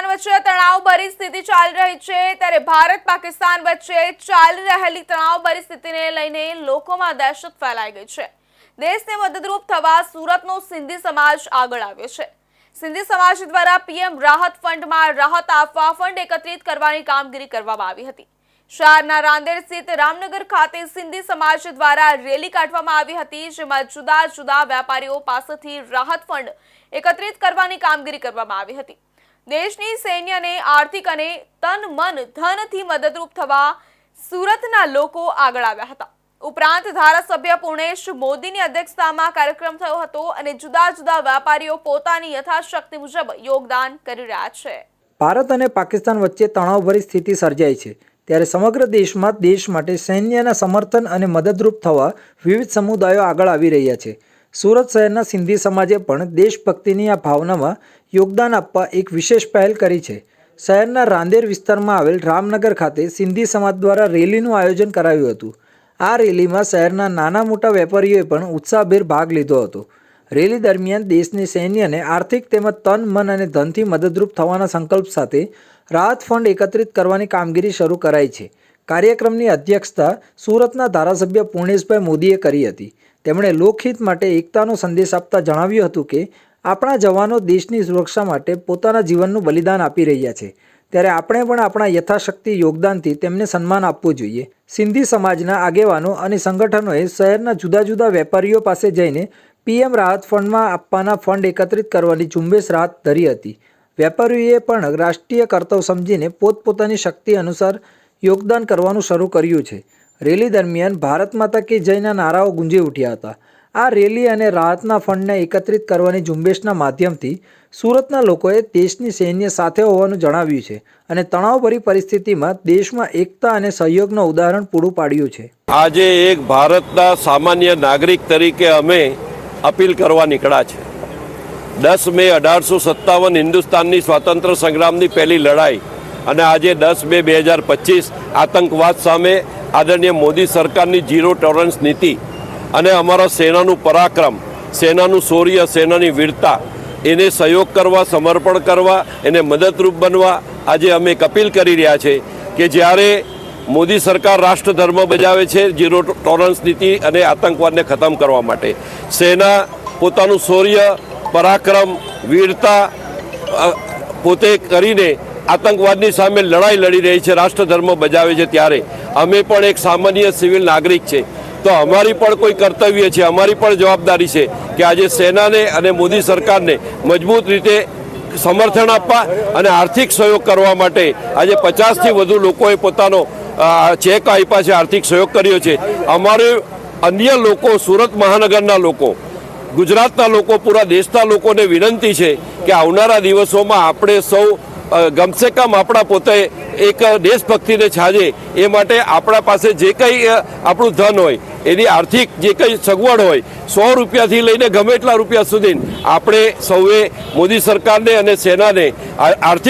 પાકિસ્તાન વચ્ચે તણાવભરી સ્થિતિ ચાલી રહી છે. ત્યારે ભારત પાકિસ્તાન વચ્ચે ચાલી રહેલી તણાવભરી સ્થિતિને લઈને લોકોમાં દહેશત ફેલાઈ ગઈ છે. દેશને મદદરૂપ થવા સુરતનો સિંધી સમાજ આગળ આવ્યો છે. સિંધી સમાજ દ્વારા પીએમ રાહત ફંડમાં રાહત આપવા ફંડ એકત્રિત કરવાની કામગીરી કરવામાં આવી હતી. શહેરના રાંદેર સ્થિત રામનગર ખાતે સિંધી સમાજ દ્વારા રેલી કાઢવામાં આવી હતી, જેમાં જુદા જુદા વેપારીઓ પાસેથી રાહત ફંડ એકત્રિત કરવાની કામગીરી કરવામાં આવી હતી. દેશની સૈન્યને આર્થિક અને તન મન ધનથી મદદરૂપ થવા સુરતના લોકો આગળ આવ્યા હતા. ઉપરાંત ધારાસભ્ય પૂર્ણેશ મોદીની અધ્યક્ષતામાં કાર્યક્રમ થયો હતો અને જુદા જુદા વેપારીઓ પોતાની યથાશક્તિ મુજબ યોગદાન કરી રહ્યા છે. ભારત અને પાકિસ્તાન વચ્ચે તણાવભરી સ્થિતિ સર્જાઈ છે. ત્યારે સમગ્ર દેશમાં દેશ માટે સૈન્યના સમર્થન અને મદદરૂપ થવા વિવિધ સમુદાયો આગળ આવી રહ્યા છે. સુરત શહેરના સિંધી સમાજે પણ દેશભક્તિની આ ભાવનામાં યોગદાન આપવા એક વિશેષ પહેલ કરી છે. શહેરના રાંદેર વિસ્તારમાં આવેલ રામનગર ખાતે સિંધી સમાજ દ્વારા રેલીનું આયોજન કરાયું હતું. આ રેલીમાં શહેરના નાના મોટા વેપારીઓએ પણ ઉત્સાહભેર ભાગ લીધો હતો. રેલી દરમિયાન દેશની સૈન્યને આર્થિક તેમજ તન, મન અને ધનથી મદદરૂપ થવાના સંકલ્પ સાથે રાહત ફંડ એકત્રિત કરવાની કામગીરી શરૂ કરાઈ છે. કાર્યક્રમની અધ્યક્ષતા સુરતના ધારાસભ્ય પૂર્ણેશભાઈ મોદીએ કરી હતી. તેમણે લોકહિત માટે એકતાનો સંદેશ આપતા જણાવ્યું હતું કે આપણા જવાનો દેશની સુરક્ષા માટે પોતાના જીવનનું બલિદાન આપી રહ્યા છે. ત્યારે આપણે પણ આપણા યથાશક્તિ યોગદાનથી તેમને સન્માન આપવું જોઈએ. સિંધી સમાજના આગેવાનો અને સંગઠનોએ શહેરના જુદા જુદા વેપારીઓ પાસે જઈને પીએમ રાહત ફંડમાં આપવાના ફંડ એકત્રિત કરવાની ઝુંબેશ રાહત ધરી હતી. વેપારીઓએ પણ રાષ્ટ્રીય કર્તવ્ય સમજીને પોતપોતાની શક્તિ અનુસાર યોગદાન કરવાનું શરૂ કર્યું છે. રેલી દરમિયાન ભારત માતા કે જયના નારાઓ ગુંજી ઉઠ્યા હતા. આ રેલી અને રાહતના ફંડને એકત્રિત કરવાની ઝુંબેશના માધ્યમથી સુરતના લોકોએ દેશની સૈન્ય સાથે હોવાનું જણાવ્યું છે અને તણાવભરી પરિસ્થિતિમાં દેશમાં એકતા અને સહયોગનું ઉદાહરણ પૂરું પાડ્યું છે. આજે એક ભારતના સામાન્ય નાગરિક તરીકે અમે અપીલ કરવા નીકળ્યા છે. દસ મે અઢારસો સત્તાવન હિન્દુસ્તાનની સ્વાતંત્ર્ય સંગ્રામની પહેલી લડાઈ અને આજે દસ મે બે હજાર પચીસ આતંકવાદ સામે આદરણીય મોદી સરકારની ઝીરો ટોલરન્સ નીતિ અને અમારા સેનાનું પરાક્રમ, સેનાનું શૌર્ય, સેનાની વીરતા, એને સહયોગ કરવા, સમર્પણ કરવા, એને મદદરૂપ બનવા આજે અમે એક અપીલ કરી રહ્યા છે કે જ્યારે મોદી સરકાર રાષ્ટ્ર ધર્મ બજાવે છે, ઝીરો ટોલરન્સ નીતિ અને આતંકવાદને ખતમ કરવા માટે, સેના પોતાનું શૌર્ય, પરાક્રમ, વીરતા પોતે કરીને આતંકવાદની સામે લડાઈ લડી રહી છે રાષ્ટ્ર ધર્મ બજાવે છે ત્યારે, અમે પણ એક સામાન્ય સિવિલ નાગરિક છે. તો અમારી પણ કોઈ કર્તવ્ય છે, અમારી પણ જવાબદારી છે કે આજે સેનાને અને મોદી સરકારને મજબૂત રીતે સમર્થન આપવા અને આર્થિક સહયોગ કરવા માટે આજે પચાસથી વધુ લોકોએ પોતાનો ચેક આપ્યા છે, આર્થિક સહયોગ કર્યો છે. અમારે અન્ય લોકો, સુરત મહાનગરના લોકો, ગુજરાતના લોકો, પૂરા દેશના લોકોને વિનંતી છે કે આવનારા દિવસોમાં આપણે સૌ ગમસે કમ આપણા પોતે એક દેશભક્તિને છાજે. એ માટે આપણા પાસે જે કંઈ આપણું ધન હોય એની આર્થિક જે કંઈ સગવડ હોય, સો રૂપિયાથી લઈને ગમે એટલા રૂપિયા સુધી આપણે સૌએ મોદી સરકારને અને સેનાને આર્થિક